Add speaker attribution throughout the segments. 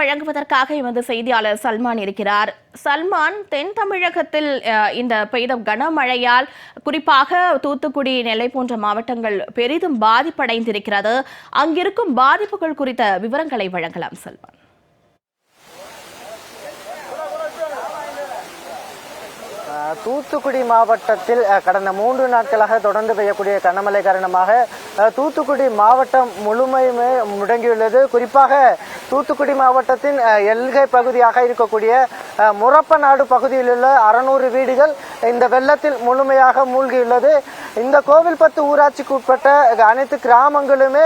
Speaker 1: வழங்குவதற்காக எமது செய்தியாளர் சல்மான் இருக்கிறார். சல்மான் தென் தமிழகத்தில் இந்த பெய்த கனமழையால் குறிப்பாக தூத்துக்குடி நெல்லை போன்ற மாவட்டங்கள் பெரிதும் பாதிப்படைந்திருக்கிறது. அங்கிருக்கும் பாதிப்புகள் குறித்த விவரங்களை வழங்கலாம் சல்மான்.
Speaker 2: தூத்துக்குடி மாவட்டத்தில் கடந்த மூன்று நாட்களாக தொடர்ந்து பெய்யக்கூடிய கனமழை காரணமாக தூத்துக்குடி மாவட்டம் முழுமையுமே முடங்கியுள்ளது. குறிப்பாக தூத்துக்குடி மாவட்டத்தின் எல்கை பகுதியாக இருக்கக்கூடிய முரப்பநாடு பகுதியில் உள்ள அறுநூறு வீடுகள் இந்த வெள்ளத்தில் முழுமையாக மூழ்கியுள்ளது. இந்த கோவில்பத்து ஊராட்சிக்கு உட்பட்ட அனைத்து கிராமங்களுமே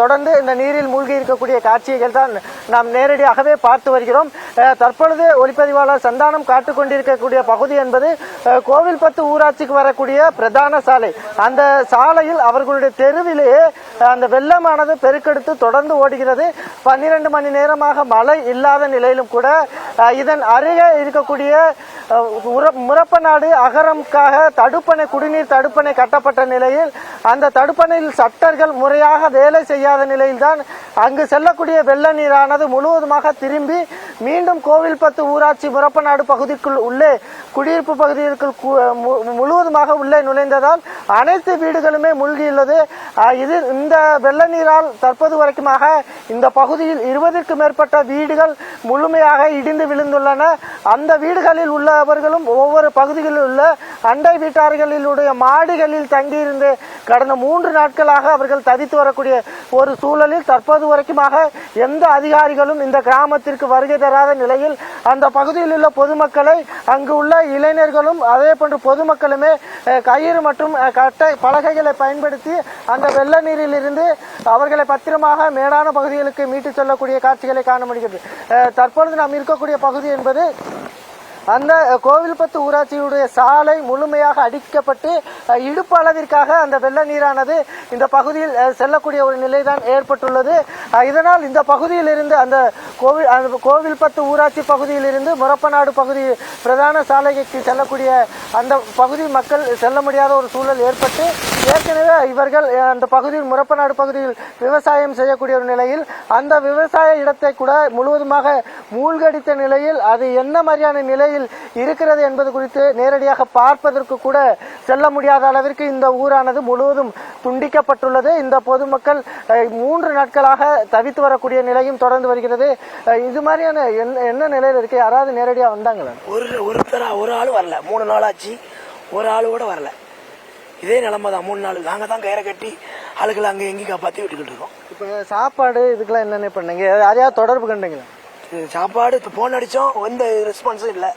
Speaker 2: தொடர்ந்து இந்த நீரில் மூழ்கி இருக்கக்கூடிய காட்சிகள் தான் நாம் நேரடியாகவே பார்த்து வருகிறோம். தற்பொழுது ஒளிப்பதிவாளர் சந்தானம் காட்டுக் கொண்டிருக்கக்கூடிய பகுதி என்பது கோவில்பத்து ஊராட்சிக்கு வரக்கூடிய பிரதான சாலை. அந்த சாலையில் அவர்களுடைய தெருவிலேயே அந்த வெள்ளமானது பெருக்கெடுத்து தொடர்ந்து ஓடுகிறது. பன்னிரண்டு மணி நேரமாக மழை இல்லாத நிலையிலும் கூட இதன் அருகே இருக்கக்கூடிய முறப்ப நாடு அகரம்காக தடுப்பணை குடிநீர் தடுப்பணை கட்டப்பட்ட நிலையில் அந்த தடுப்பணையில் சட்டர்கள் முறையாக வேலை செய்யாத நிலையில்தான் அங்கு செல்லக்கூடிய வெள்ள நீரானது முழுவதுமாக திரும்பி மீண்டும் கோவில்பத்து ஊராட்சி முரப்பநாடு பகுதிக்குள் உள்ளே குடியிருப்பு பகுதிகளுக்குள் மு- முழுவதுமாக உள்ளே நுழைந்ததால் அனைத்து வீடுகளுமே மூழ்கியுள்ளது. இது இந்த வெள்ள நீரால் தற்போது வரைக்குமாக இந்த பகுதியில் இருபதுக்கும் மேற்பட்ட வீடுகள் முழுமையாக இடிந்து விழுந்துள்ளன. அந்த வீடுகளில் உள்ளவர்களும் ஒவ்வொரு பகுதிகளில் உள்ள அண்டை வீட்டார்களிலுடைய மாடிகளில் தங்கியிருந்து கடந்த மூன்று நாட்களாக அவர்கள் தவித்து வரக்கூடிய ஒரு சூழலில் தற்போது வரைக்குமாக எந்த அதிகாரிகளும் இந்த கிராமத்திற்கு வருகை தராத நிலையில் அந்த பகுதியில் உள்ள பொதுமக்களை அங்கு உள்ள இளைஞர்களும் அதே போன்று பொதுமக்களுமே கயிறு மற்றும் கட்டை பலகைகளை பயன்படுத்தி அந்த வெள்ள நீரில் இருந்து அவர்களை பத்திரமாக மேடான பகுதிகளுக்கு மீட்டு செல்லக்கூடிய காட்சிகளை காண முடிகிறது. தற்பொழுது நாம் இருக்கக்கூடிய பகுதி என்பது அந்த கோவில்பத்து ஊராட்சியுடைய சாலை முழுமையாக அடிக்கப்பட்டு இடுப்பு அளவிற்காக அந்த வெள்ள நீரானது இந்த பகுதியில் செல்லக்கூடிய ஒரு நிலைதான் ஏற்பட்டுள்ளது. இதனால் இந்த பகுதியில் இருந்து அந்த கோவில் அந்த கோவில்பத்து ஊராட்சி பகுதியில் இருந்து முரப்பநாடு பகுதி பிரதான சாலைக்கு செல்லக்கூடிய அந்த பகுதி மக்கள் செல்ல முடியாத ஒரு சூழல் ஏற்பட்டு ஏற்கனவே இவர்கள் அந்த பகுதியில் முரப்பநாடு பகுதியில் விவசாயம் செய்யக்கூடிய ஒரு நிலையில் அந்த விவசாய இடத்தை கூட முழுவதுமாக மூழ்கடித்த நிலையில் அது என்ன மாதிரியான நிலையில் இருக்கிறது என்பது குறித்து நேரடியாக பார்ப்பதற்கு கூட செல்ல முடியாத அளவிற்கு இந்த ஊரானது முழுவதும் துண்டிக்கப்பட்டுள்ளது. இந்த பொதுமக்கள் மூன்று நாட்களாக தவித்து வரக்கூடிய நிலையும் தொடர்ந்து வருகிறது. இது மாதிரியான என்ன என்ன நிலையில் இருக்கு? யாராவது நேரடியாக வந்தாங்களா?
Speaker 3: ஒரு ஒருத்தரா ஒரு ஆள் வரல. மூணு நாள் ஆச்சு ஒரு ஆள் கூட வரல. இதே நிலைமை தான். மூணு நாள். நாங்க தான் கயிறை கட்டி ஆளுகளை அங்க எங்கேயும் காப்பாத்தி விட்டுக்கிட்டு இருக்கோம்.
Speaker 2: இப்போ சாப்பாடு இதுக்கெல்லாம் என்னென்ன பண்ணீங்க? யாரையாவது தொடர்பு கண்டீங்களா?
Speaker 3: சாப்பாடு இப்போ போன் அடிச்சோம். எந்த ரெஸ்பான்ஸும் இல்லை.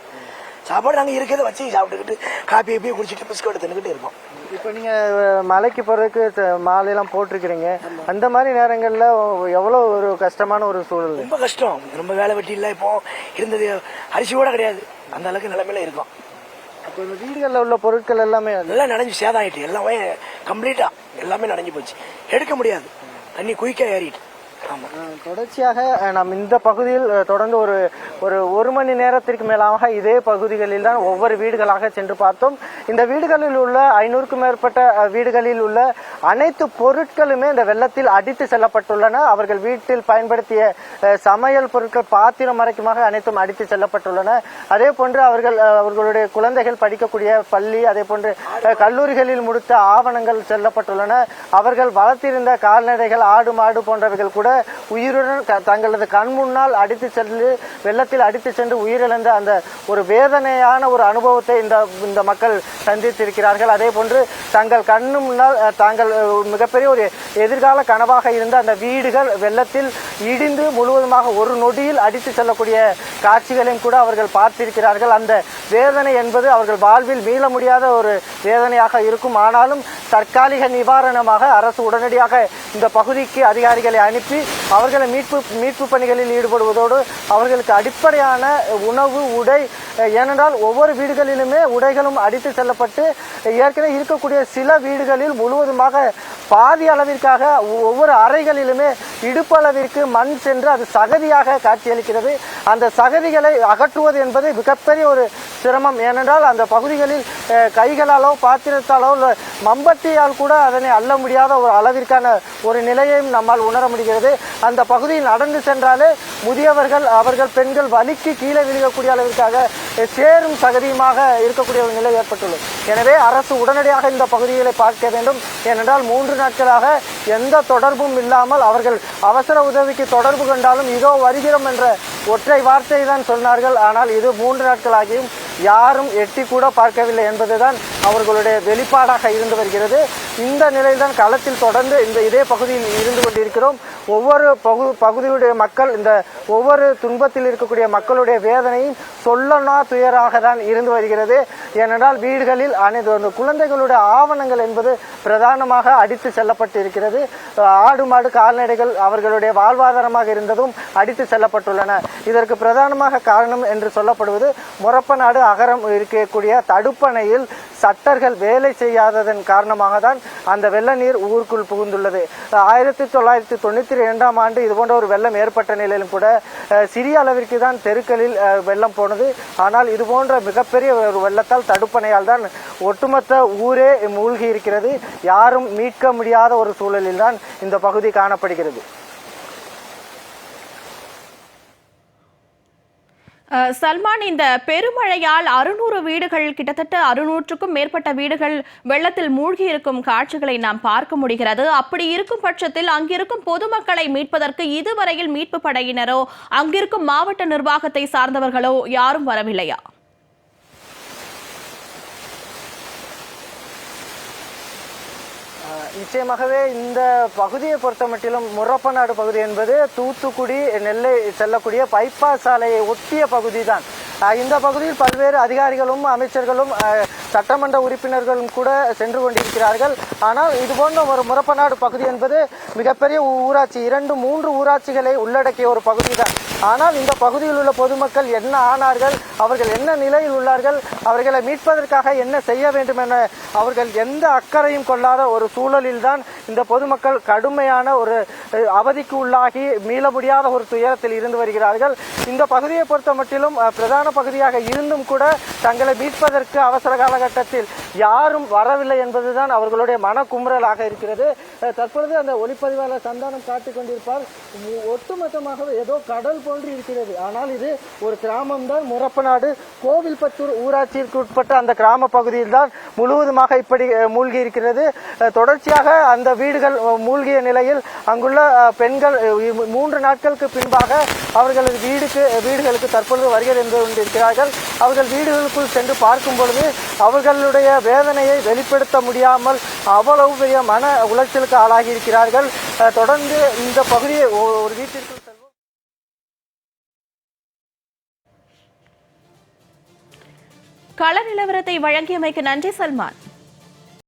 Speaker 3: சாப்பாடு நாங்க இருக்கிறத வச்சு சாப்பிட்டுக்கிட்டு காப்பி கீப்பி குடிச்சிட்டு பிஸ்கட் தின்னுக்கிட்டு இருக்கோம்.
Speaker 2: இப்போ நீங்க அஹ், மலைக்கு போறதுக்கு த- மாலையெல்லாம் போட்டிருக்கிறீங்க. அந்த மாதிரி நேரங்கள்ல எவ்வளோ ஒரு கஷ்டமான ஒரு சூழல்?
Speaker 3: ரொம்ப கஷ்டம். ரொம்ப வேலை வெட்டி இல்லை இப்போ. இருந்தது அரிசி கூட கிடையாது. அந்த அளவுக்கு நிலைமையில இருக்கோம்.
Speaker 2: இப்போ இந்த வீடுகளில் உள்ள பொருட்கள் எல்லாமே
Speaker 3: எல்லாம் நனைஞ்சு சேதம் ஆயிட்டு எல்லாமே கம்ப்ளீட்டாக எல்லாமே நனைஞ்சு போச்சு. எடுக்க முடியாது. தண்ணி குயிக்காக ஏறிட்டு.
Speaker 2: தொடர்ச்சியாக நாம் இந்த பகுதியில் தொடர்ந்து ஒரு ஒரு ஒரு மணி நேரத்திற்கு மேலாக இதே பகுதிகளில் தான் ஒவ்வொரு வீடுகளாக சென்று பார்த்தோம். இந்த வீடுகளில் உள்ள ஐநூறுக்கும் மேற்பட்ட வீடுகளில் உள்ள அனைத்து பொருட்களுமே இந்த வெள்ளத்தில் அடித்து செல்லப்பட்டுள்ளன. அவர்கள் வீட்டில் பயன்படுத்திய சமையல் பொருட்கள் பாத்திரம் வரைக்குமாக அனைத்தும் அடித்து செல்லப்பட்டுள்ளன. அதே போன்று அவர்கள் அவர்களுடைய குழந்தைகள் படிக்கக்கூடிய பள்ளி அதே போன்று கல்லூரிகளில் முடித்த ஆவணங்கள் செல்லப்பட்டுள்ளன. அவர்கள் வளர்த்திருந்த கால்நடைகள் ஆடு மாடு போன்றவைகள் கூட உயிருடன் க- தங்களது கண் முன்னால் அடித்து சென்று வெள்ளத்தில் அடித்து சென்று உயிரிழந்த அந்த ஒரு வேதனையான ஒரு அனுபவத்தை இந்த இந்த மக்கள் சந்தித்திருக்கிறார்கள். அதே போன்று தங்கள் கண்ணு முன்னால் தாங்கள் மிகப்பெரிய ஒரு எதிர்கால கனவாக இருந்த அந்த வீடுகள் வெள்ளத்தில் இடிந்து முழுவதுமாக ஒரு நொடியில் அடித்து செல்லக்கூடிய காட்சிகளையும் கூட அவர்கள் பார்த்திருக்கிறார்கள். அந்த வேதனை என்பது அவர்கள் வாழ்வில் மீள முடியாத ஒரு வேதனையாக இருக்கும். ஆனாலும் தற்காலிக நிவாரணமாக அரசு உடனடியாக இந்த பகுதிக்கு அதிகாரிகளை அனுப்பி அவர்களை மீட்பு மீட்பு பணிகளில் ஈடுபடுவதோடு அவர்களுக்கு அடிப்படையான உணவு உடை ஏனென்றால் ஒவ்வொரு வீடுகளிலுமே உடைகளும் அடித்து செல்லப்பட்டு ஏற்கனவே இருக்கக்கூடிய சில வீடுகளில் முழுவதுமாக பாதி அளவிற்காக ஒவ்வொரு அறைகளிலுமே இடுப்பளவிற்கு மண் சென்று அது சகதியாக காட்சியளிக்கிறது. அந்த சகதிகளை அகற்றுவது என்பது மிகப்பெரிய ஒரு சிரமம். ஏனென்றால் அந்த பகுதிகளில் கைகளாலோ பாத்திரத்தாலோ இல்ல மம்பட்டியால் கூட அதனை அள்ள முடியாத ஒரு அளவிற்கான ஒரு நிலையையும் நம்மால் உணர முடிகிறது. அந்த பகுதியில் நடந்து சென்றாலே முதியவர்கள் அவர்கள் பெண்கள் வலிக்கு கீழே விழுகக்கூடிய அளவிற்காக சேரும் சகதியுமாக இருக்கக்கூடிய ஒரு நிலை ஏற்பட்டுள்ளது. எனவே அரசு உடனடியாக இந்த பகுதிகளை பார்க்க வேண்டும். ஏனென்றால் மூன்று நாட்களாக எந்த தொடர்பும் இல்லாமல் அவர்கள் அவசர உதவிக்கு தொடர்பு கொண்டாலும் இதோ வருகிறோம் என்ற ஒற்றை வார்த்தை தான் சொன்னார்கள். ஆனால் இது மூன்று நாட்களாகியும் யாரும் எட்டி கூட பார்க்கவில்லை என்பதுதான் அவர்களுடைய வெளிப்பாடாக இருந்து வருகிறது. இந்த நிலையில்தான் களத்தில் தொடர்ந்து இந்த இதே பகுதியில் இருந்து கொண்டிருக்கிறோம். ஒவ்வொரு பகு பகுதியுடைய மக்கள் இந்த ஒவ்வொரு துன்பத்தில் இருக்கக்கூடிய மக்களுடைய வேதனையும் சொல்லனா துயராக தான் இருந்து வருகிறது. ஏனென்றால் வீடுகளில் அனைத்து அந்த குழந்தைகளுடைய ஆவணங்கள் என்பது பிரதானமாக அடித்து செல்லப்பட்டு இருக்கிறது ஆடு மாடு கால்நடைகள் அவர்களுடைய வாழ்வாதாரமாக இருந்ததும் அடித்து செல்லப்பட்டுள்ளன. இதற்கு பிரதானமாக காரணம் என்று சொல்லப்படுவது முரப்பநாடு அகரம் இருக்கக்கூடிய தடுப்பணையில் சட்டர்கள் வேலை செய்யாததன் காரணமாக தான் அந்த வெள்ள நீர் ஊருக்குள் புகுந்துள்ளது. ஆயிரத்தி தொள்ளாயிரத்தி தொண்ணூற்றி இரண்டாம் ஆண்டு இதுபோன்ற ஒரு வெள்ளம் ஏற்பட்ட நிலையிலும் கூட சிறிய அளவிற்கு தான் தெருக்களில் வெள்ளம் போனது. ஆனால் இது போன்ற மிகப்பெரிய ஒரு வெள்ளத்தால் தடுப்பணையால் தான் ஒட்டுமொத்த ஊரே மூழ்கி இருக்கிறது. யாரும் மீட்க முடியாத ஒரு சூழலில் தான் இந்த பகுதி காணப்படுகிறது.
Speaker 1: சல்மான் இந்த பெருமழையால் அறுநூறு வீடுகள் கிட்டத்தட்ட அறுநூற்றுக்கும் மேற்பட்ட வீடுகள் வெள்ளத்தில் மூழ்கி இருக்கும் காட்சிகளை நாம் பார்க்க முடிகிறது. அப்படி இருக்கும் பட்சத்தில் அங்கிருக்கும் பொதுமக்களை மீட்பதற்கு இதுவரையில் மீட்பு படையினரோ அங்கிருக்கும் மாவட்ட நிர்வாகத்தை சார்ந்தவர்களோ யாரும் வரவில்லையா?
Speaker 2: நிச்சயமாகவே இந்த பகுதியை பொறுத்த மட்டிலும் முரப்பநாடு பகுதி என்பது தூத்துக்குடி நெல்லை செல்லக்கூடிய பைபாஸ் சாலையை ஒட்டிய பகுதி தான் இந்த பகுதியில் பல்வேறு அதிகாரிகளும் அமைச்சர்களும் சட்டமன்ற உறுப்பினர்களும் கூட சென்று கொண்டிருக்கிறார்கள். ஆனால் இது போன்ற ஒரு முரப்பநாடு பகுதி என்பது மிகப்பெரிய ஊராட்சி இரண்டு மூன்று ஊராட்சிகளை உள்ளடக்கிய ஒரு பகுதி தான் ஆனால் இந்த பகுதியில் உள்ள பொதுமக்கள் என்ன ஆனார்கள்? அவர்கள் என்ன நிலையில் உள்ளார்கள்? அவர்களை மீட்பதற்காக என்ன செய்ய வேண்டும் என அவர்கள் எந்த அக்கறையும் கொள்ளாத ஒரு சூழலில் தான் இந்த பொதுமக்கள் கடுமையான ஒரு அவதிக்கு உள்ளாகி மீள முடியாத ஒரு துயரத்தில் இருந்து வருகிறார்கள். இந்த பகுதியை பொறுத்த மட்டிலும் பிரதான பகுதியாக இருந்தும் கூட தங்களை மீட்பதற்கு அவசர காலகட்டத்தில் யாரும் வரவில்லை என்பதுதான் அவர்களுடைய மன குமுறலாக இருக்கிறது தற்பொழுது அந்த ஒளிப்பதிவாளர் சந்தானம் காட்டிக் கொண்டிருப்பார். ஒட்டுமொத்தமாக ஏதோ கடல் போன்று இருக்கிறது. ஆனால் இது ஒரு கிராமம் தான் முரப்பநாடு கோவில்பத்தூர் ஊராட்சியிற்கு உட்பட்ட அந்த கிராம பகுதியில் தான் முழுவதுமாக இப்படி மூழ்கி இருக்கிறது. தொடர்ச்சியாக அந்த வீடுகள் மூழ்கிய நிலையில் அங்குள்ள பெண்கள் மூன்று நாட்களுக்கு பின்பாக அவர்களது வீடுக்கு வீடுகளுக்கு தற்பொழுது வருகை தந்து கொண்டிருக்கிறார்கள். அவர்கள் வீடுகளுக்குள் சென்று பார்க்கும் பொழுது அவர்களுடைய வேதனையை வெளிப்படுத்த முடியாமல் அவ்வளவு பெரிய மன உளைச்சலுக்கு ஆளாகி இருக்கிறார்கள் தொடர்ந்து இந்த பகுதியை ஒரு வீட்டிற்கு
Speaker 1: கள நிலவரத்தை வழங்கியமைக்கு நன்றி சல்மான்.